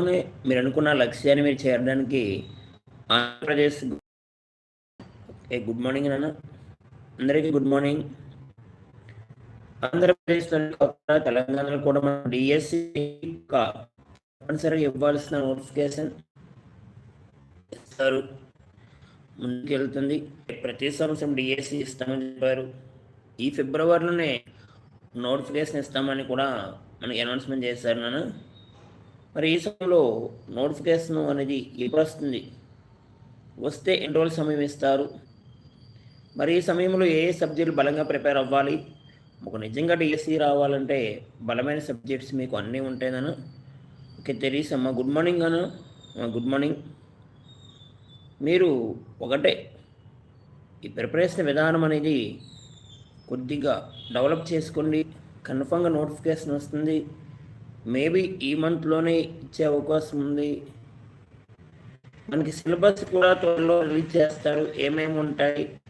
మీరు అనుకున్న లక్ష్యాన్ని మీరు చేరడానికి ఆంధ్రప్రదేశ్ ఓకే గుడ్ మార్నింగ్ నాన్న. అందరికీ గుడ్ మార్నింగ్. ఆంధ్రప్రదేశ్లో తెలంగాణలో కూడా మనం డిఎస్సి తప్పనిసరిగా ఇవ్వాల్సిన నోటిఫికేషన్ ఇస్తారు. ముందుకెళ్తుంది. ప్రతి సంవత్సరం డిఎస్సి ఇస్తామని చెప్పారు. ఈ ఫిబ్రవరిలోనే నోటిఫికేషన్ ఇస్తామని కూడా మనకి అనౌన్స్మెంట్ చేశారు నాన్న. మరి ఈ సమయంలో నోటిఫికేషన్ అనేది ఎప్పుడు వస్తుంది వస్తే ఎన్ని రోజులు సమయం ఇస్తారు. మరి ఈ సమయంలో ఏ ఏ సబ్జెక్టులు బలంగా ప్రిపేర్ అవ్వాలి? ఒక నిజంగా డిఎస్సి రావాలంటే బలమైన సబ్జెక్ట్స్ మీకు అన్నీ ఉంటాయినాను okay Teresamma good morning Anu good morning. మీరు ఒకటే ఈ ప్రిపరేషన్ విధానం అనేది కొద్దిగా డెవలప్ చేసుకోండి. కన్ఫామ్గా నోటిఫికేషన్ వస్తుంది. మేబీ ఈ మంత్లోనే ఇచ్చే అవకాశం ఉంది. మనకి సిలబస్ కూడా త్వరలో రిలీజ్ చేస్తారు. ఏమేమి ఉంటాయి?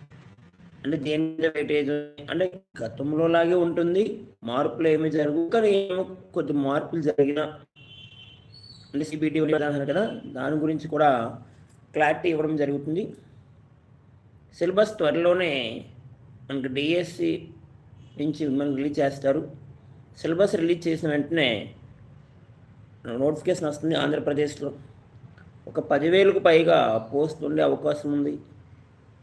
అంటే దేని మీద వెయిటేజ్ అంటే గతంలో లాగే ఉంటుంది. మార్పులు ఏమి జరుగు కానీ ఏమో కొద్ది మార్పులు జరిగిన అంటే సిబిటి కదా దాని గురించి కూడా క్లారిటీ ఇవ్వడం జరుగుతుంది. సిలబస్ త్వరలోనే మనకి డిఎస్సి నుంచి మనం రిలీజ్ చేస్తారు. సిలబస్ రిలీజ్ చేసిన వెంటనే నోటిఫికేషన్ వస్తుంది ఆంధ్రప్రదేశ్లో. ఒక పదివేలకు పైగా పోస్ట్ ఉండే అవకాశం ఉంది.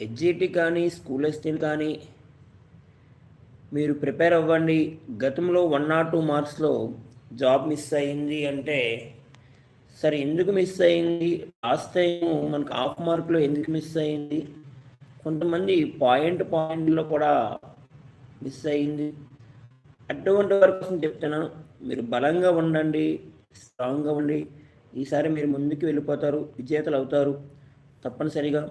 ఎడ్జిటి కానీ స్కూల్ ఎస్టీలు కానీ మీరు ప్రిపేర్ అవ్వండి. గతంలో వన్ నాట్ టూ మార్క్స్లో జాబ్ మిస్ అయింది అంటే సరే ఎందుకు మిస్ అయింది? లాస్ట్ టైం మనకు హాఫ్ మార్క్లో ఎందుకు మిస్ అయింది? కొంతమంది పాయింట్ పాయింట్లో కూడా మిస్ అయింది. అటువంటి వరకు చెప్తున్నాను మీరు బలంగా ఉండండి. స్ట్రాంగ్గా ఉండి ఈసారి మీరు ముందుకు వెళ్ళిపోతారు విజేతలు అవుతారు. తప్పనిసరిగా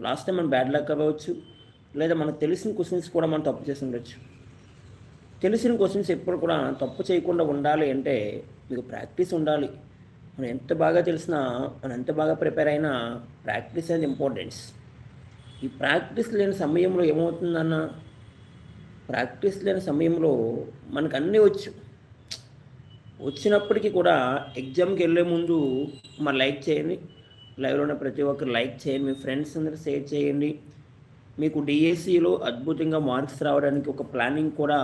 లాస్ట్ టైం మనం బ్యాడ్ లక్ అవ్వచ్చు లేదా మనకు తెలిసిన క్వశ్చన్స్ కూడా మనం తప్పు చేసి ఉండొచ్చు. తెలిసిన క్వశ్చన్స్ ఎప్పుడు కూడా తప్పు చేయకుండా ఉండాలి అంటే మీకు ప్రాక్టీస్ ఉండాలి. మనం ఎంత బాగా తెలిసినా మనం ఎంత బాగా ప్రిపేర్ అయినా ప్రాక్టీస్ అనేది ఇంపార్టెన్స్ ఈ ప్రాక్టీస్ లేని సమయంలో ఏమవుతుందన్న ప్రాక్టీస్ లేని సమయంలో మనకు అన్నీ వచ్చు. వచ్చినప్పటికీ కూడా ఎగ్జామ్కి వెళ్ళే ముందు మా లైక్ చేయండి. లైవ్లో ఉన్న ప్రతి ఒక్కరు లైక్ చేయండి. మీ ఫ్రెండ్స్ అందరూ షేర్ చేయండి. మీకు డిఎస్సిలో అద్భుతంగా మార్క్స్ రావడానికి ఒక ప్లానింగ్ కూడా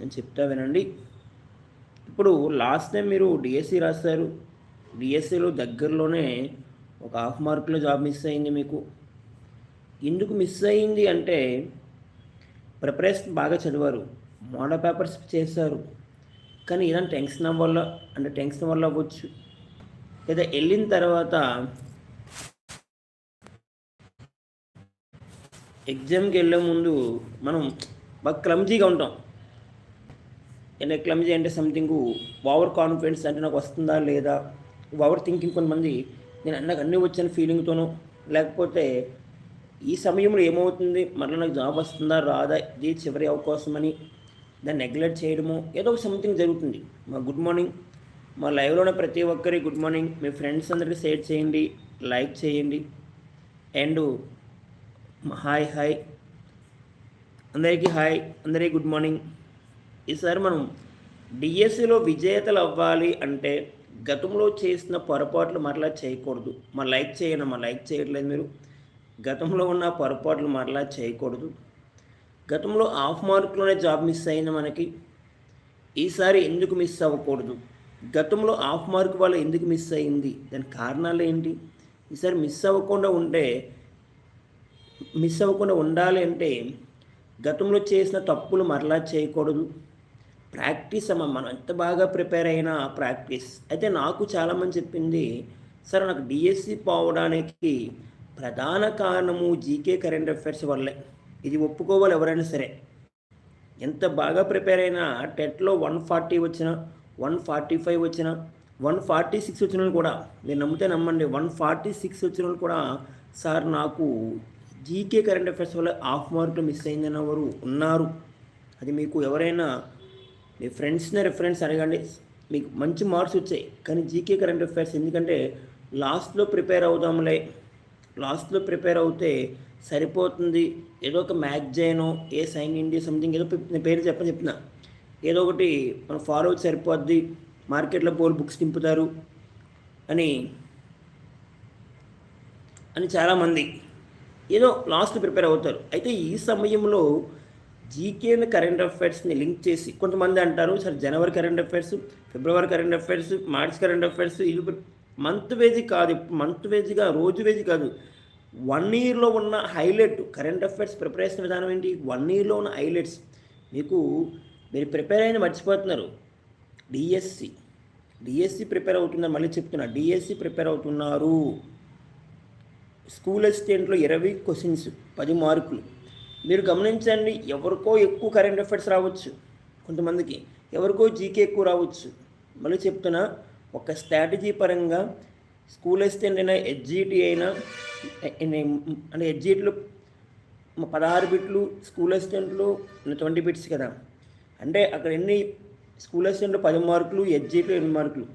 నేను చెప్తా వినండి. ఇప్పుడు లాస్ట్ టైం మీరు డిఎస్సి రాస్తారు డిఎస్సిలో దగ్గరలోనే ఒక హాఫ్ మార్కులో జాబ్ మిస్ అయింది మీకు. ఎందుకు మిస్ అయింది అంటే ప్రిపరేషన్ బాగా చదివారు. మోడల్ పేపర్స్ చేశారు. కానీ ఏదైనా టెన్షన్ వల్ల అంటే టెన్షన్ వల్ల అవ్వచ్చు. లేదా వెళ్ళిన తర్వాత ఎగ్జామ్కి వెళ్ళే ముందు మనం బాగా క్లమ్జీగా ఉంటాం. అంటే క్లమ్జీ అంటే సంథింగ్ ఓవర్ కాన్ఫిడెన్స్ అంటే నాకు వస్తుందా లేదా? ఓవర్ థింకింగ్ కొంతమంది నేను నాకు అన్నీ వచ్చిన ఫీలింగ్తోనూ లేకపోతే ఈ సమయంలో ఏమవుతుంది? మళ్ళీ నాకు జాబ్ వస్తుందా? రాదా? ఇది చివరి అవకాశం అని దాన్ని నెగ్లెక్ట్ చేయడము ఏదో ఒక సంథింగ్ జరుగుతుంది. మా గుడ్ మార్నింగ్ మా లైవ్లోనే ప్రతి ఒక్కరి గుడ్ మార్నింగ్ మీ ఫ్రెండ్స్ అందరికీ షేర్ చేయండి లైక్ చేయండి. అండ్ హాయ్ హాయ్ అందరికీ హాయ్ అందరికీ గుడ్ మార్నింగ్ ఈసారి మనం డిఎస్సిలో విజేతలు అవ్వాలి అంటే గతంలో చేసిన పొరపాట్లు మరలా చేయకూడదు. మా లైక్ చేయండి మా లైక్ చేయట్లేదు మీరు. గతంలో ఉన్న పొరపాట్లు మరలా చేయకూడదు. గతంలో హాఫ్ మార్కులోనే జాబ్ మిస్ అయింది మనకి ఈసారి ఎందుకు మిస్ అవ్వకూడదు? గతంలో హాఫ్ మార్క్ వల్ల ఎందుకు మిస్ అయింది దాని కారణాలు ఏంటి? ఈసారి మిస్ అవ్వకుండా ఉంటే మిస్ అవ్వకుండా ఉండాలి అంటే గతంలో చేసిన తప్పులు మరలా చేయకూడదు. ప్రాక్టీస్ అమ్మ మనం ఎంత బాగా ప్రిపేర్ అయినా ప్రాక్టీస్. అయితే నాకు చాలామంది చెప్పింది సార్ నాకు డిఎస్సి పోవడానికి ప్రధాన కారణము జీకే కరెంట్ అఫైర్స్ వల్లే. ఇది ఒప్పుకోవాలి ఎవరైనా సరే. ఎంత బాగా ప్రిపేర్ అయినా టెట్లో వన్ ఫార్టీ వచ్చిన వన్ ఫార్టీ ఫైవ్ వచ్చిన వన్ ఫార్టీ సిక్స్ వచ్చిన వాళ్ళు కూడా మీరు నమ్మితే నమ్మండి వన్ ఫార్టీ సిక్స్ వచ్చిన వాళ్ళు కూడా సార్ నాకు జీకే కరెంట్ అఫైర్స్ వల్ల హాఫ్ మార్కులు మిస్ అయిందన్న వారు ఉన్నారు. అది మీకు ఎవరైనా మీ ఫ్రెండ్స్ని రిఫరెన్స్ అడగండి. మీకు మంచి మార్క్స్ వచ్చాయి. కానీ జీకే కరెంట్ అఫైర్స్ ఎందుకంటే లాస్ట్లో ప్రిపేర్ అవుదాంలే. లాస్ట్లో ప్రిపేర్ అవుతే సరిపోతుంది. ఏదో ఒక మ్యాగ్జైన్ ఏ సైన్ ఇండియా సంథింగ్ ఏదో నేను పేరు చెప్పని చెప్తున్నా ఏదో ఒకటి మనం ఫాలో అవుతే సరిపోద్ది. మార్కెట్లో పోల్ బుక్స్ నింపుతారు అని అని చాలామంది ఏదో లాస్ట్ ప్రిపేర్ అవుతారు. అయితే ఈ సమయంలో జీకేని కరెంట్ అఫైర్స్ని లింక్ చేసి కొంతమంది అంటారు సరే జనవరి కరెంట్ అఫైర్స్ ఫిబ్రవరి current affairs March current affairs ఇది మంత్ వేజీ కాదు మంత్ వేజీగా రోజు వేజీ కాదు. వన్ ఇయర్లో ఉన్న హైలైట్ కరెంట్ అఫైర్స్ ప్రిపరేషన్ విధానం ఏంటి? వన్ ఇయర్లో ఉన్న హైలైట్స్ మీకు మీరు ప్రిపేర్ అయిన మర్చిపోతున్నారు. డిఎస్సి డిఎస్సి ప్రిపేర్ అవుతున్నారు మళ్ళీ చెప్తున్నా. డిఎస్సి ప్రిపేర్ అవుతున్నారు. స్కూల్ అసిస్టెంట్లో ఇరవై క్వశ్చన్స్ పది మార్కులు. మీరు గమనించండి ఎవరికో ఎక్కువ కరెంట్ అఫైర్స్ రావచ్చు. కొంతమందికి ఎవరికో జీకే ఎక్కువ రావచ్చు. మళ్ళీ చెప్తున్నా ఒక స్ట్రాటజీ పరంగా స్కూల్ అసిస్టెంట్ అయినా హెచ్జిటి అయినా అంటే హెచ్జిటిలో పదహారు బిట్లు స్కూల్ అసిస్టెంట్లు ట్వంటీ బిట్స్ కదా. అంటే అక్కడ ఎన్ని స్కూల్ అసిస్టెంట్లు? పది మార్కులు హెచ్జిటీలో ఎనిమిది మార్కులు.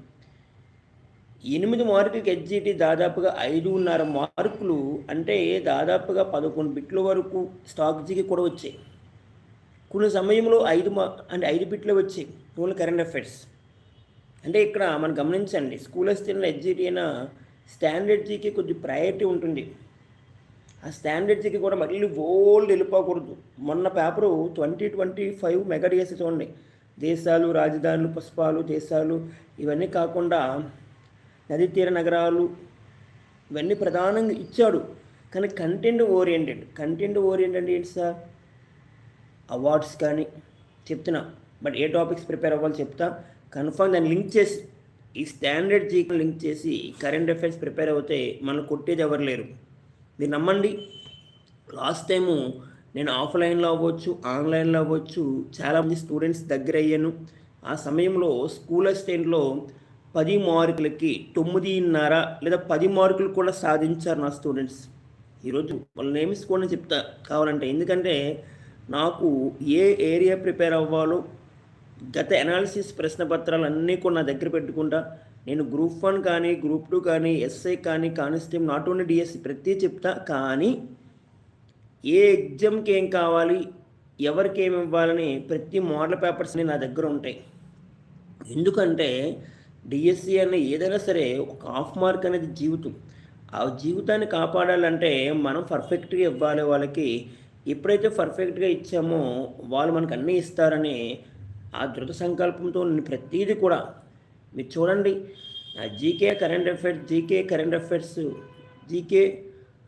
ఎనిమిది మార్కులకి హెచ్జిటి దాదాపుగా ఐదున్నర మార్కులు అంటే దాదాపుగా పదకొండు బిట్ల వరకు స్టాక్ జీకి కూడా వచ్చాయి. కొన్ని సమయంలో ఐదు మా అంటే ఐదు బిట్లు వచ్చాయి. Only current affairs. అంటే ఇక్కడ మనం గమనించండి స్కూల్ అసిస్టెంట్లో హెచ్జిటి అయినా స్టాండర్డ్ జీకి కొద్ది ప్రయారిటీ ఉంటుంది. ఆ స్టాండర్డ్ జీకి కూడా మళ్ళీ ఓల్డ్ వెళ్ళిపోకూడదు. మొన్న paper twenty twenty five mega DSC చూడండి. దేశాలు రాజధానులు పుష్పాలు దేశాలు ఇవన్నీ కాకుండా నదీ తీర నగరాలు ఇవన్నీ ప్రధానంగా ఇచ్చాడు. కానీ కంటెంట్ ఓరియంటెడ్ కంటెంట్ ఓరియంటెడ్ ఏంటి సార్ అవార్డ్స్ కానీ చెప్తున్నా. బట్ ఏ టాపిక్స్ ప్రిపేర్ అవ్వాలి చెప్తా. కన్ఫర్మ్ దాన్ని లింక్ చేసి ఈ స్టాండర్డ్ జీకి లింక్ చేసి కరెంట్ అఫైర్స్ ప్రిపేర్ అవుతే మనం కొట్టేది ఎవరు లేరు. మీరు నమ్మండి. లాస్ట్ టైము నేను ఆఫ్లైన్లో అవ్వచ్చు ఆన్లైన్లో అవ్వచ్చు చాలామంది స్టూడెంట్స్ దగ్గర అయ్యాను. ఆ సమయంలో స్కూల్ అసిస్టెంట్లో పది మార్కులకి తొమ్మిదిన్నర లేదా పది మార్కులు కూడా సాధించారు నా స్టూడెంట్స్. ఈరోజు వాళ్ళ నేమ్స్ కూడా చెప్తా కావాలంటే. ఎందుకంటే నాకు ఏ ఏరియా ప్రిపేర్ అవ్వాలో గత అనాలిసిస్ ప్రశ్న పత్రాలు అన్నీ కూడా నా దగ్గర పెట్టుకుంటా. నేను గ్రూప్ వన్ కానీ గ్రూప్ టూ కానీ ఎస్ఐ కానీ కానిస్టేబుల్ నాట్ ఓన్లీ డిఎస్సి ప్రతి చెప్తా. కానీ ఏ ఎగ్జామ్కి ఏం కావాలి ఎవరికి ఏమి ఇవ్వాలని ప్రతి మోడల్ పేపర్స్ని నా దగ్గర ఉంటాయి. ఎందుకంటే డిఎస్సి అనే ఏదైనా సరే ఒక హాఫ్ మార్క్ అనేది జీవితం. ఆ జీవితాన్ని కాపాడాలంటే మనం పర్ఫెక్ట్గా ఇవ్వాలి వాళ్ళకి. ఎప్పుడైతే పర్ఫెక్ట్గా ఇచ్చామో వాళ్ళు మనకు అన్నీ ఇస్తారని ఆ దృఢ సంకల్పంతో నేను ప్రతీది కూడా. మీరు చూడండి నా GK current affairs GK current affairs GK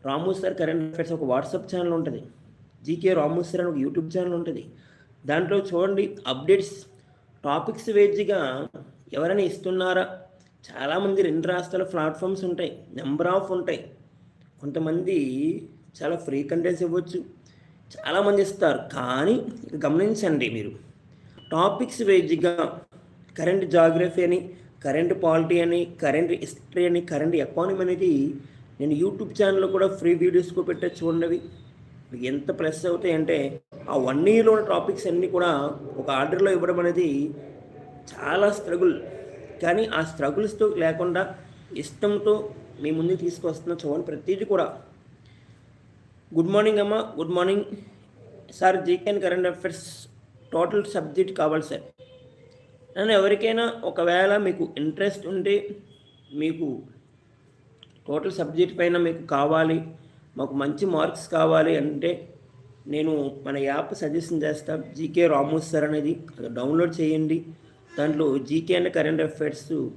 Ramu sir current affairs ఒక వాట్సాప్ ఛానల్ ఉంటుంది. జీకే రాము సార్ అని ఒక యూట్యూబ్ ఛానల్ ఉంటుంది. దాంట్లో చూడండి అప్డేట్స్ టాపిక్స్ వేజ్గా ఎవరైనా ఇస్తున్నారా? చాలామంది రెండు రాష్ట్రాల ప్లాట్ఫామ్స్ ఉంటాయి నెంబర్ ఆఫ్ ఉంటాయి. కొంతమంది చాలా ఫ్రీ కంటెంట్స్ ఇవ్వచ్చు. చాలామంది ఇస్తారు కానీ గమనించండి మీరు. టాపిక్స్ వైజ్గా కరెంట్ జాగ్రఫీ అని కరెంట్ పాలిటీ అని కరెంట్ హిస్టరీ అని కరెంట్ ఎకానమీ అనేది నేను యూట్యూబ్ ఛానల్లో కూడా ఫ్రీ వీడియోస్కు పెట్టే చూడండి ఎంత ప్లస్ అవుతాయి అంటే ఆ వన్ ఇయర్లో ఉన్న టాపిక్స్ అన్నీ కూడా ఒక ఆర్డర్లో ఇవ్వడం అనేది చాలా స్ట్రగుల్. కానీ ఆ స్ట్రగుల్స్తో లేకుండా ఇష్టంతో మీ ముందు తీసుకొస్తున్న చూడండి ప్రతిదీ కూడా. గుడ్ మార్నింగ్ అమ్మ good morning. Sir GK and current affairs total subject కావాలి సార్. నన్ను ఎవరికైనా ఒకవేళ మీకు ఇంట్రెస్ట్ ఉంటే మీకు టోటల్ సబ్జెక్ట్ పైన మీకు కావాలి మాకు మంచి మార్క్స్ కావాలి అంటే నేను మన యాప్ సజెషన్ చేస్తా. జీకే రామోస్ సార్ అనేది అది డౌన్లోడ్ చేయండి. దాంట్లో GK and current affairs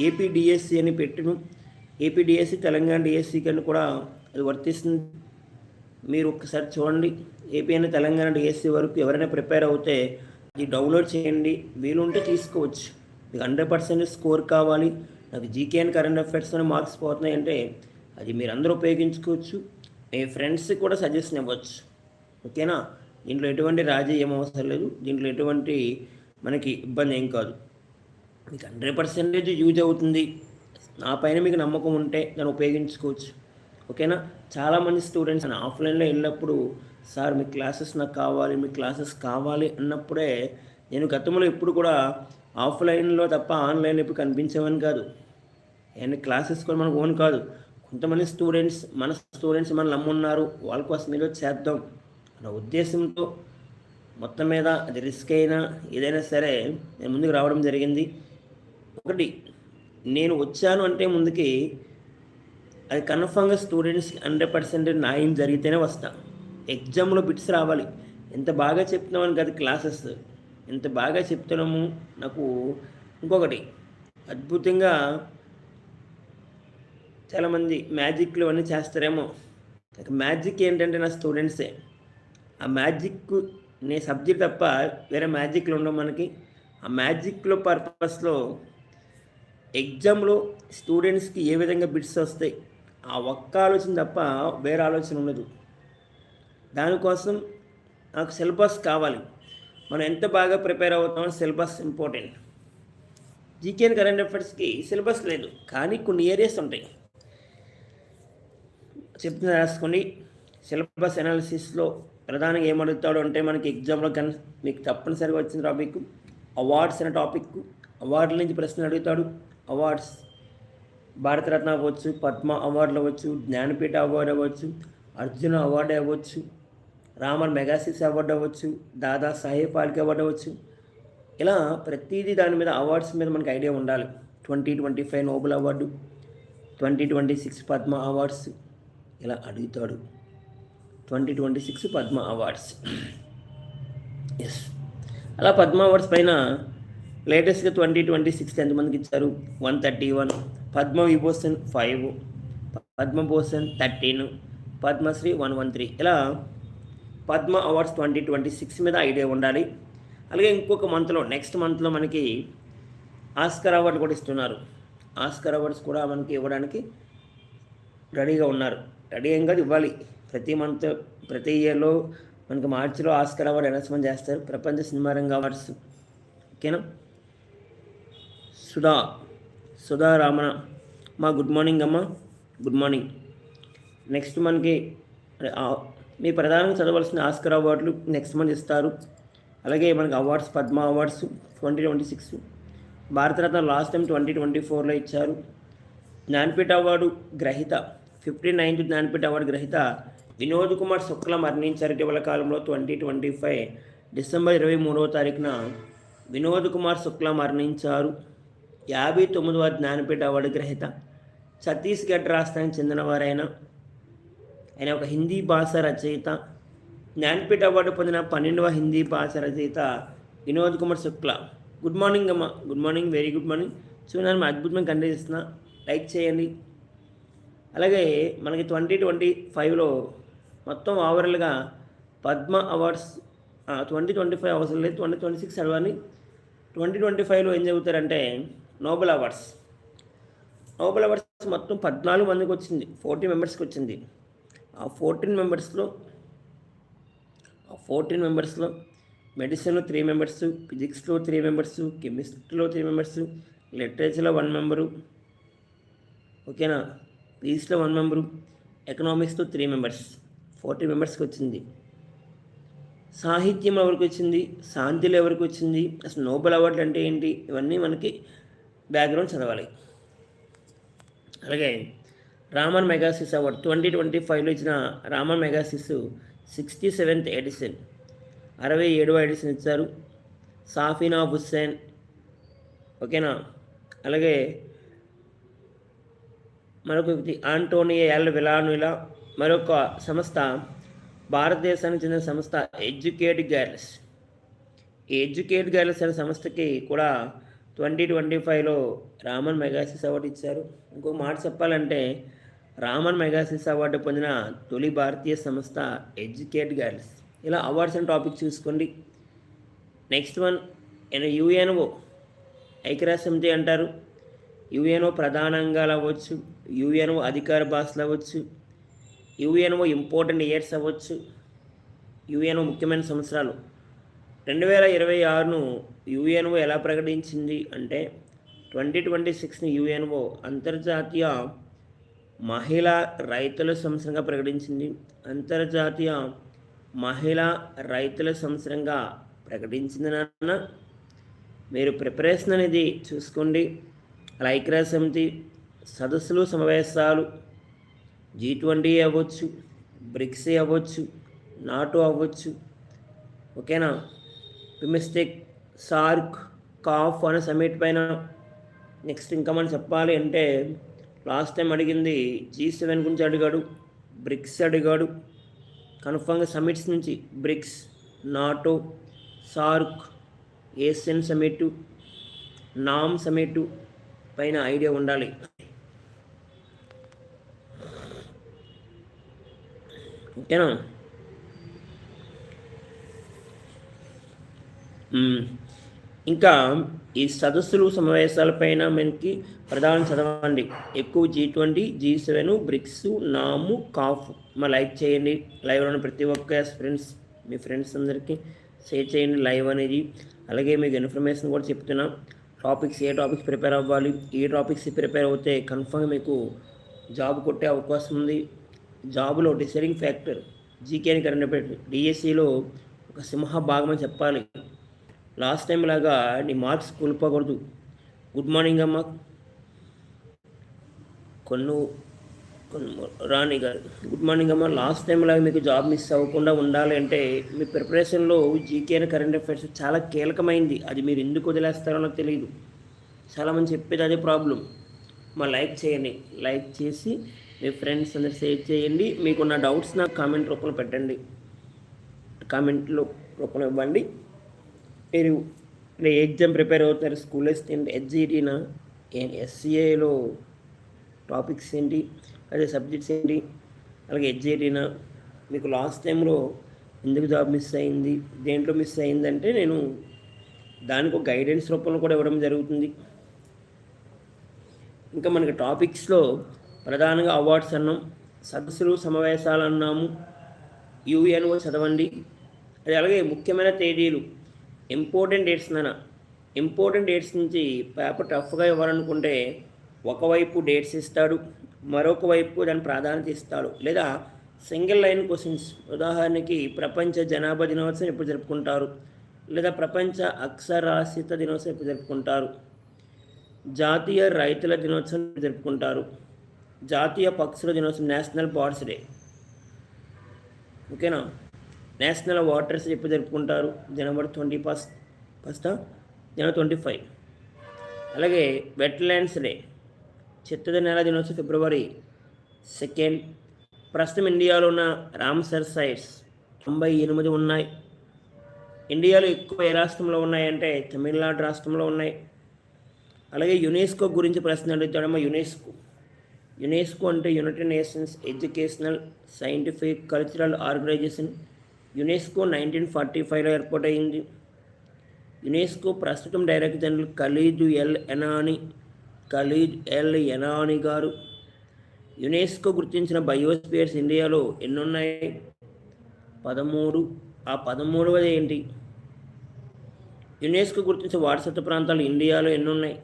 APDSC అని పెట్టిను. ఏపీడిఎస్సి తెలంగాణ డిఎస్సి కన్నా కూడా అది వర్తిస్తుంది. మీరు ఒక్కసారి చూడండి. ఏపీ అని తెలంగాణ డిఎస్సి వరకు ఎవరైనా ప్రిపేర్ అవుతే అది డౌన్లోడ్ చేయండి. వీలుంటే తీసుకోవచ్చు. మీకు హండ్రెడ్ పర్సెంట్ స్కోర్ కావాలి. నాకు జీకే అండ్ కరెంట్ అఫైర్స్ అని మార్క్స్ పోతున్నాయి అంటే అది మీరు అందరూ ఉపయోగించుకోవచ్చు. మీ ఫ్రెండ్స్కి కూడా సజెషన్ ఇవ్వచ్చు. ఓకేనా? దీంట్లో ఎటువంటి రాజీ ఏం అవసరం లేదు. దీంట్లో ఎటువంటి మనకి ఇబ్బంది ఏం కాదు. మీకు హండ్రెడ్ పర్సెంటేజ్ యూజ్ అవుతుంది. నా పైన మీకు నమ్మకం ఉంటే దాన్ని ఉపయోగించుకోవచ్చు. ఓకేనా? చాలామంది స్టూడెంట్స్ ఆఫ్లైన్లో వెళ్ళినప్పుడు సార్ మీ క్లాసెస్ నాకు కావాలి మీ క్లాసెస్ కావాలి అన్నప్పుడే నేను గతంలో ఎప్పుడు కూడా ఆఫ్లైన్లో తప్ప ఆన్లైన్లో ఎప్పుడు కనిపించేవని కాదు. అండ్ క్లాసెస్ కూడా మనకు ఓన్ కాదు. కొంతమంది స్టూడెంట్స్ మన స్టూడెంట్స్ మన నమ్మున్నారు వాళ్ళ కోసం ఏదో చేద్దాం అన్న ఉద్దేశంతో మొత్తం మీద అది రిస్క్ అయినా ఏదైనా సరే నేను ముందుకు రావడం జరిగింది. ఒకటి నేను వచ్చాను అంటే ముందుకి అది కన్ఫామ్గా స్టూడెంట్స్ హండ్రెడ్ పర్సెంట్ న్యాయం జరిగితేనే వస్తాను ఎగ్జామ్లో బిట్స్ రావాలి. ఎంత బాగా చెప్తున్నామని కదా క్లాసెస్. ఎంత బాగా చెప్తున్నాము నాకు ఇంకొకటి. అద్భుతంగా చాలామంది మ్యాజిక్లు అన్నీ చేస్తారేమో. మ్యాజిక్ ఏంటంటే నా స్టూడెంట్సే. ఆ మ్యాజిక్ నే సబ్జెక్ట్ తప్ప వేరే మ్యాజిక్లు ఉండవు మనకి. ఆ మ్యాజిక్లో పర్పస్లో ఎగ్జామ్లో స్టూడెంట్స్కి ఏ విధంగా బిట్స్ వస్తాయి? ఆ ఒక్క ఆలోచన తప్ప వేరే ఆలోచన ఉండదు. దానికోసం నాకు సిలబస్ కావాలి. మనం ఎంత బాగా ప్రిపేర్ అవుతామో సిలబస్ ఇంపార్టెంట్. జీకే కరెంట్ అఫైర్స్కి సిలబస్ లేదు కానీ కొన్ని ఏరియాస్ ఉంటాయి. చెప్తున్న రాసుకొని సిలబస్ అనాలిసిస్లో ప్రధానంగా ఏమడుగుతాడు అంటే మనకి ఎగ్జామ్లో కన్ మీకు తప్పనిసరిగా వచ్చిన టాపిక్ అవార్డ్స్ అనే టాపిక్ అవార్డుల నుంచి ప్రశ్నలు అడుగుతాడు. అవార్డ్స్ భారతరత్న అవ్వచ్చు పద్మ అవార్డులు అవ్వచ్చు జ్ఞానపీఠ అవార్డు అవ్వచ్చు అర్జున అవార్డు అవ్వచ్చు రామన్ మెగాసిస్ అవార్డు అవ్వచ్చు దాదా సాహెబ్ ఫాల్కే అవార్డు అవ్వచ్చు. ఇలా ప్రతిదీ దాని మీద అవార్డ్స్ మీద మనకి ఐడియా ఉండాలి. Twenty twenty five Nobel award twenty twenty six Padma awards ఇలా అడుగుతాడు. Twenty twenty six Padma awards. Yes అలా పద్మ అవార్డ్స్ పైన లేటెస్ట్గా ట్వంటీ ట్వంటీ సిక్స్ ఎంతమందికి ఇచ్చారు? One thirty one. Padma Vibhushan five. Padma Bhushan thirteen. Padma Shri one one three. ఇలా Padma awards twenty twenty six మీద idea ఉండాలి. అలాగే ఇంకొక మంత్లో నెక్స్ట్ మంత్లో మనకి ఆస్కర్ అవార్డు కూడా ఇస్తున్నారు. ఆస్కర్ అవార్డ్స్ కూడా మనకి ఇవ్వడానికి రెడీగా ఉన్నారు. రెడీ ఏం కాదు ఇవ్వాలి. ప్రతి మంత్ ప్రతి ఇయర్లో మనకి మార్చిలో ఆస్కర్ అవార్డు అనౌన్స్మెంట్ చేస్తారు. ప్రపంచ సినిమా రంగ అవార్డ్స్. ఓకేనా? సుధా సుధా రామణ మా గుడ్ మార్నింగ్ అమ్మ. Good morning. నెక్స్ట్ మనకి మీ ప్రధానంగా చదవలసిన ఆస్కర్ అవార్డులు నెక్స్ట్ మంత్ ఇస్తారు. అలాగే మనకి awards Padma awards twenty twenty six Bharat Ratna last time twenty twenty ఫోర్లో ఇచ్చారు. జ్ఞానపీఠ అవార్డు గ్రహీత ఫిఫ్టీ నైన్త్ జ్ఞానపీఠ అవార్డు గ్రహీత వినోద్ కుమార్ శుక్ల మరణించారు ఇటీవల కాలంలో ట్వంటీ ట్వంటీ ఫైవ్ డిసెంబర్ ఇరవై మూడవ తారీఖున వినోద్ కుమార్ శుక్ల మరణించారు. యాభై తొమ్మిదవ జ్ఞానపీఠ అవార్డు గ్రహీత ఛత్తీస్గఢ్ రాష్ట్రానికి చెందినవారైన ఆయన ఒక హిందీ భాష రచయిత జ్ఞానపీఠ అవార్డు పొందిన పన్నెండవ హిందీ భాష రచయిత వినోద్ కుమార్ శుక్ల. గుడ్ మార్నింగ్ అమ్మ. Good morning. Very good morning. చూడండి అద్భుతమైన కంటెంట్ చేస్తున్నా. లైక్ చేయండి. అలాగే మనకి ట్వంటీ ట్వంటీ ఫైవ్లో మొత్తం ఓవరాల్గా Padma awards twenty twenty five అవసరం లేదు. ట్వంటీ ట్వంటీ సిక్స్ అవ్వాలి ట్వంటీ ట్వంటీ ఫైవ్లో ఏం చదువుతారంటే నోబెల్ అవార్డ్స్. నోబెల్ అవార్డ్స్ మొత్తం పద్నాలుగు మందికి వచ్చింది. ఫోర్టీ మెంబర్స్కి వచ్చింది. ఆ ఫోర్టీన్ మెంబర్స్లో ఆ ఫోర్టీన్ మెంబర్స్లో మెడిసిన్లో త్రీ మెంబర్స్ ఫిజిక్స్లో త్రీ మెంబర్స్ కెమిస్ట్రీలో త్రీ మెంబర్స్ లిటరేచర్లో వన్ మెంబరు ఓకేనా? పీస్లో వన్ మెంబరు ఎకనామిక్స్లో త్రీ మెంబర్స్ ఫోర్టీ మెంబర్స్కి వచ్చింది. సాహిత్యం ఎవరికి వచ్చింది? శాంతిలో ఎవరికి వచ్చింది? అసలు నోబెల్ అవార్డులు అంటే ఏంటి? ఇవన్నీ మనకి బ్యాక్గ్రౌండ్ చదవాలి. అలాగే Raman Magsaysay award twenty twenty ఫైవ్లో ఇచ్చిన Raman Magsaysay sixty seventh edition అరవై ఏడవ ఎడిషన్ ఇచ్చారు. సాఫీనా హుస్సేన్ ఓకేనా? అలాగే మరొక వ్యక్తి ఆంటోనియా ఎల్ విలానులా మరొక సంస్థ భారతదేశానికి చెందిన సంస్థ ఎడ్యుకేట్ గర్ల్స్ ఈ ఎడ్యుకేట్ గర్ల్స్ అనే సంస్థకి కూడా ట్వంటీ ట్వంటీ ఫైవ్లో రామన్ మెగాసిస్ అవార్డు ఇచ్చారు. ఇంకో మాట చెప్పాలంటే రామన్ మెగాసిస్ అవార్డు పొందిన తొలి భారతీయ సంస్థ ఎడ్యుకేట్ గర్ల్స్ ఇలా అవార్డ్స్ అండ్ టాపిక్ చూసుకోండి. నెక్స్ట్ వన్ యుఎన్ఓ ఐక్యరాజ్య సమితి అంటారు. యుఎన్ఓ ప్రధానంగా అవ్వచ్చు యుఎన్ఓ అధికార భాషలు అవ్వచ్చు యుఎన్ఓ ఇంపార్టెంట్ ఇయర్స్ అవ్వచ్చు యుఎన్ఓ ముఖ్యమైన సంవత్సరాలు. రెండు వేల ఇరవై ఆరును యుఎన్ఓ ఎలా ప్రకటించింది అంటే ట్వంటీ ట్వంటీ సిక్స్ని యుఎన్ఓ అంతర్జాతీయ మహిళా రైతుల సంవత్సరంగా ప్రకటించింది. అంతర్జాతీయ మహిళా రైతుల సంవత్సరంగా ప్రకటించింది నాన్న. మీరు ప్రిపరేషన్ అనేది చూసుకోండి. అలా ఐక్యరాజ్య సమితి సదస్సులు సమావేశాలు జీ ట్వంటీ అవ్వచ్చు బ్రిక్స్ అవ్వచ్చు నాటో అవ్వచ్చు. ఓకేనా? పిమిస్టిక్ సార్క్ కాఫ్ అనే సమిట్ పైన నెక్స్ట్ ఇంకా మనం చెప్పాలి అంటే లాస్ట్ టైం అడిగింది జీ సెవెన్ గురించి అడిగాడు బ్రిక్స్ అడిగాడు. కన్ఫర్మ్గా సమిట్స్ నుంచి BRICS NATO SAARC ASEAN summit NAM summit పైన ఐడియా ఉండాలి. ఓకేనా? ఇంకా ఈ సదస్సులు సమావేశాలపైన మనకి ప్రధాన చదవండి. ఎక్కువ G twenty G seven BRICS NAM COP మా లైక్ చేయండి. లైవ్ ఉన్న ప్రతి ఒక్క ఫ్రెండ్స్ మీ ఫ్రెండ్స్ అందరికీ షేర్ చేయండి లైవ్ అనేది. అలాగే మీకు ఇన్ఫర్మేషన్ కూడా చెప్తున్నా. టాపిక్స్ ఏ టాపిక్స్ ప్రిపేర్ అవ్వాలి? ఏ టాపిక్స్ ప్రిపేర్ అవుతే కన్ఫర్మ్ మీకు జాబ్ కొట్టే అవకాశం ఉంది. జాబ్లో డిసైడింగ్ ఫ్యాక్టర్ జీకేని కరెంట్ డిఎస్సిలో ఒక సింహ భాగం అని చెప్పాలి. లాస్ట్ టైం లాగా నీ మార్క్స్ కోల్పోకూడదు. గుడ్ మార్నింగ్ అమ్మ. కొన్ను కొన్ని రాణి గారు. గుడ్ మార్నింగ్ అమ్మ. లాస్ట్ టైం లాగా మీకు జాబ్ మిస్ అవ్వకుండా ఉండాలి అంటే మీ ప్రిపరేషన్లో జీకే అని కరెంట్ అఫైర్స్ చాలా కీలకమైంది. అది మీరు ఎందుకు వదిలేస్తారో నాకు తెలియదు చాలామంది చెప్పేది అదే ప్రాబ్లం. మా లైక్ చేయండి. లైక్ చేసి మీ ఫ్రెండ్స్ అందరు షేర్ చేయండి. మీకున్న డౌట్స్ నాకు కామెంట్ రూపంలో పెట్టండి. కామెంట్లో రూపంలో ఇవ్వండి. మీరు ఎగ్జామ్ ప్రిపేర్ అవుతున్నారు స్కూల్ అసిస్టెంట్ హెచ్జిటీనా ఎస్సీఏలో టాపిక్స్ ఏంటి అదే సబ్జెక్ట్స్ ఏంటి అలాగే హెచ్జిటీనా మీకు లాస్ట్ టైంలో ఎందుకు జాబ్ మిస్ అయింది దేంట్లో మిస్ అయిందంటే నేను దానికి ఒక గైడెన్స్ రూపంలో కూడా ఇవ్వడం జరుగుతుంది. ఇంకా మనకి టాపిక్స్లో ప్రధానంగా అవార్డ్స్ అన్నాం సదస్సులు సమావేశాలు అన్నాము యూఎన్ఓ చదవండి అది అలాగే ముఖ్యమైన తేదీలు ఇంపార్టెంట్ డేట్స్ నాన్న. ఇంపార్టెంట్ డేట్స్ నుంచి పేపర్ టఫ్గా ఇవ్వాలనుకుంటే ఒకవైపు డేట్స్ ఇస్తాడు మరొక వైపు దాని ప్రాధాన్యత ఇస్తాడు. లేదా సింగిల్ లైన్ క్వశ్చన్స్. ఉదాహరణకి ప్రపంచ జనాభా దినోత్సవం ఎప్పుడు జరుపుకుంటారు? లేదా ప్రపంచ అక్షరాస్యత దినోత్సవం ఎప్పుడు జరుపుకుంటారు? జాతీయ రైతుల దినోత్సవం జరుపుకుంటారు? జాతీయ పక్షుల దినోత్సవం నేషనల్ బర్డ్స్ డే. ఓకేనా? నేషనల్ వాటర్స్ ఎప్పుడు జరుపుకుంటారు. జనవరి ట్వంటీ ఫస్ట్ ఫస్టా? జనవరి ట్వంటీ ఫైవ్. అలాగే వెట్లాండ్స్ డే. చిత్తది నెల దినోత్సవం ఫిబ్రవరి సెకండ్. ప్రస్తుతం ఇండియాలో ఉన్న రామ్సర్ సైట్స్ తొంభై ఎనిమిది ఉన్నాయి. ఇండియాలో ఎక్కువ ఏ రాష్ట్రంలో ఉన్నాయంటే తమిళనాడు రాష్ట్రంలో ఉన్నాయి. అలాగే యునెస్కో గురించి ప్రశ్న అడుగుతాడమ్మా యునెస్కో. యునెస్కో అంటే United Nations Educational Scientific Cultural Organization UNESCO nineteen forty ఫైవ్లో ఏర్పాటైంది. అయింది యునెస్కో ప్రస్తుతం director general Khalid El Enany Khalid El Enany గారు. యునెస్కో గుర్తించిన బయోస్పియర్స్ ఇండియాలో ఎన్నున్నాయి? పదమూడు. ఆ పదమూడవది ఏంటి? యునెస్కో గుర్తించిన వారసత్వ ప్రాంతాలు ఇండియాలో ఎన్నున్నాయి?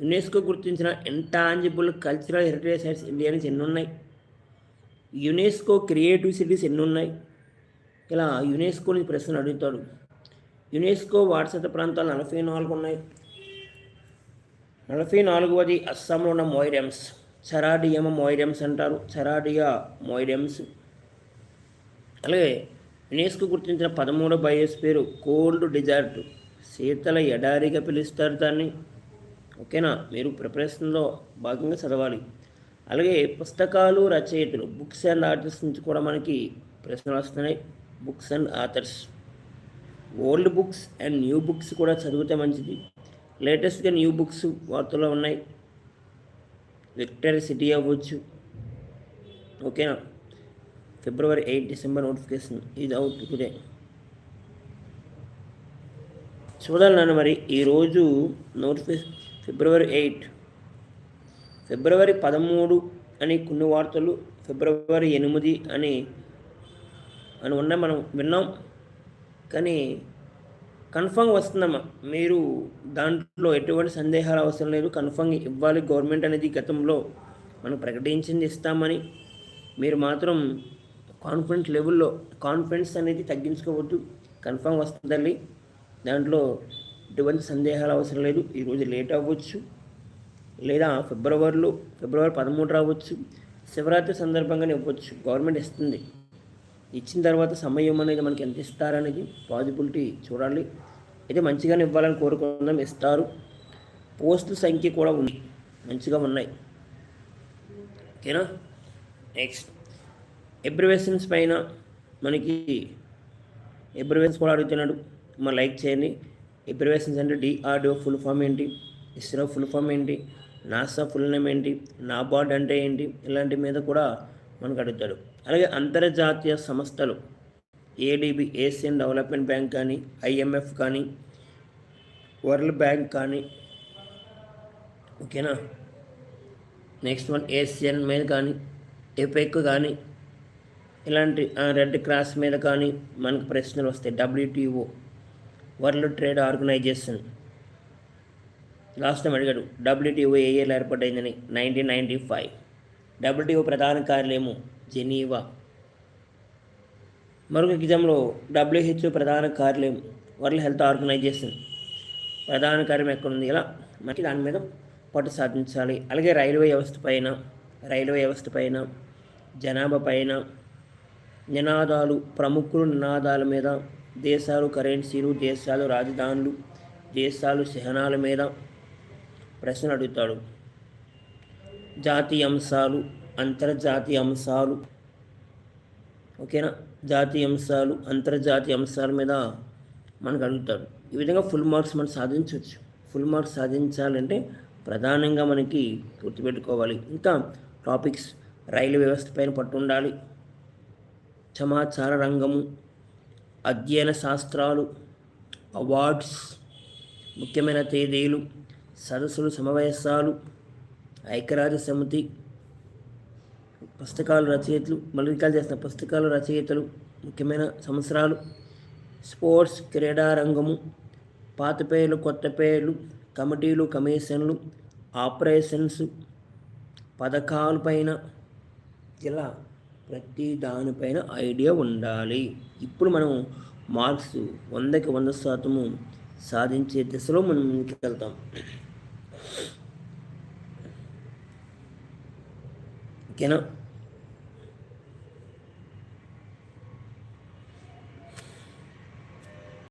యునెస్కో గుర్తించిన intangible cultural heritage sites India నుంచి ఎన్నున్నాయి? యునెస్కో క్రియేటివ్ సిటీస్ ఎన్ని ఉన్నాయి ఇలా యునెస్కోని ప్రశ్న ప్రశ్నలు అడుగుతాడు. యునెస్కో వారసత్వ ప్రాంతాలు నలభై నాలుగు ఉన్నాయి. నలభై నాలుగవది అస్సాంలో ఉన్న మోయిడెమ్స్. చరాడియమ మోయిడెమ్స్ అంటారు. సెరాడియా మోయిడెమ్స్. అలాగే యునెస్కో గుర్తించిన పదమూడో బయోస్ పేరు కోల్డ్ డిజార్ట్. శీతల ఎడారిగా పిలుస్తారు దాన్ని. ఓకేనా? మీరు ప్రిపరేషన్లో భాగంగా చదవాలి. అలాగే పుస్తకాలు రచయితలు బుక్స్ అండ్ ఆర్టిస్ట్ నుంచి కూడా మనకి ప్రశ్నలు వస్తున్నాయి. Books and authors old books and new books కూడా చదివితే మంచిది. లేటెస్ట్గా న్యూ బుక్స్ వార్తలో ఉన్నాయి. విక్టర్ సిటీ అవ్వచ్చు. ఓకేనా ఫిబ్రవరి ఎయిట్ డిసెంబర్ నోటిఫికేషన్ ఇది అవుట్ టుడే చూడాలి నాన్న మరి ఈరోజు నోటిఫికేషన్ ఫిబ్రవరి ఎయిట్ ఫిబ్రవరి పదమూడు అని కొన్ని వార్తలు ఫిబ్రవరి ఎనిమిది అని అని ఉన్న మనం విన్నాం. కానీ కన్ఫర్మ్ వస్తుందమ్మా. మీరు దాంట్లో ఎటువంటి సందేహాలు అవసరం లేదు. కన్ఫర్మ్ ఇవ్వాలి. గవర్నమెంట్ అనేది గతంలో మనం ప్రకటించింది ఇస్తామని. మీరు మాత్రం కాన్ఫిడెన్స్ లెవెల్లో కాన్ఫిడెన్స్ అనేది తగ్గించుకోవద్దు. కన్ఫర్మ్ వస్తుందండి దాంట్లో ఎటువంటి సందేహాలు అవసరం లేదు. ఈరోజు లేట్ అవ్వచ్చు. లేదా ఫిబ్రవరిలో ఫిబ్రవరి పదమూడు రావచ్చు. శివరాత్రి సందర్భంగానే ఇవ్వచ్చు. గవర్నమెంట్ ఇస్తుంది. ఇచ్చిన తర్వాత సమయం అనేది మనకి ఎంత ఇస్తారనేది పాజిబిలిటీ చూడాలి. అయితే మంచిగానే ఇవ్వాలని కోరుకుందాం. ఇస్తారు. పోస్టుల సంఖ్య కూడా ఉంది. మంచిగా ఉన్నాయి. ఓకేనా? నెక్స్ట్. ఎబ్రివేషన్స్ పైన మనకి ఎబ్రివేషన్స్ కూడా అడుగుతున్నాడు. మన లైక్ చేయండి. ఎబ్రివేషన్స్ అంటే డిఆర్డిఓ ఫుల్ ఫామ్ ఏంటి? ఇస్రో ఫుల్ ఫామ్ ఏంటి? నాసా ఫుల్ నేమ్ ఏంటి? నాబార్డ్ అంటే ఏంటి? ఇలాంటి మీద కూడా మనకు అడుగుతాడు అలాగే అంతర్జాతీయ సంస్థలు ఏడిబి ఏషియన్ డెవలప్మెంట్ బ్యాంక్ కానీ ఐఎంఎఫ్ కానీ వరల్డ్ బ్యాంక్ కానీ ఓకేనా? నెక్స్ట్ వన్ ఏషియన్ మీద కానీ ఎపెక్ కానీ ఇలాంటి రెడ్ క్రాస్ మీద కానీ మనకు ప్రశ్నలు వస్తాయి. WTO World Trade Organization. Last time అడిగాడు డబ్ల్యూటీఓ ఏ ఏళ్ళు ఏర్పాటైందని నైన్టీన్ నైంటీ ఫైవ్. డబ్ల్యూటీఓ ప్రధాన కార్యాలయము జెనీవా. మరొక ఎగ్జామ్లో డబ్ల్యూహెచ్ఓ ప్రధాన కార్యాలయం వరల్డ్ హెల్త్ ఆర్గనైజేషన్. ప్రధాన కార్యం ఎక్కడుంది? ఇలా మనకి దాని మీద పట్టు సాధించాలి. అలాగే రైల్వే వ్యవస్థ పైన రైల్వే వ్యవస్థ పైన జనాభా పైన నినాదాలు ప్రముఖులు నినాదాల మీద దేశాలు కరెన్సీలు దేశాలు రాజధానులు దేశాలు చిహ్నాల మీద ప్రశ్నలు అడుగుతాడు. జాతీయ అంశాలు అంతర్జాతీయ అంశాలు ఓకేనా? జాతీయ అంశాలు అంతర్జాతీయ అంశాల మీద మనకు అడుగుతాడు ఈ విధంగా ఫుల్ మార్క్స్ మనం సాధించవచ్చు ఫుల్ మార్క్స్ సాధించాలంటే ప్రధానంగా మనకి గుర్తుపెట్టుకోవాలి. ఇంకా టాపిక్స్ రైలు వ్యవస్థ పైన పట్టు ఉండాలి సమాచార రంగము అధ్యయన శాస్త్రాలు అవార్డ్స్ ముఖ్యమైన తేదీలు సదస్సులు సమావేశాలు ఐక్యరాజ్య సమితి పుస్తకాలు రచయితలు మల్లికాలు చేసిన పుస్తకాలు రచయితలు ముఖ్యమైన సంవత్సరాలు స్పోర్ట్స్ క్రీడారంగము పాత పేర్లు కొత్త పేర్లు కమిటీలు కమిషన్లు ఆపరేషన్స్ పథకాలపైన ఇలా ప్రతి దానిపైన ఐడియా ఉండాలి. ఇప్పుడు మనం మార్క్స్ వందకి వంద శాతము సాధించే దిశలో మనం ముందుకెళ్తాం. వెళ్తాం ఓకేనా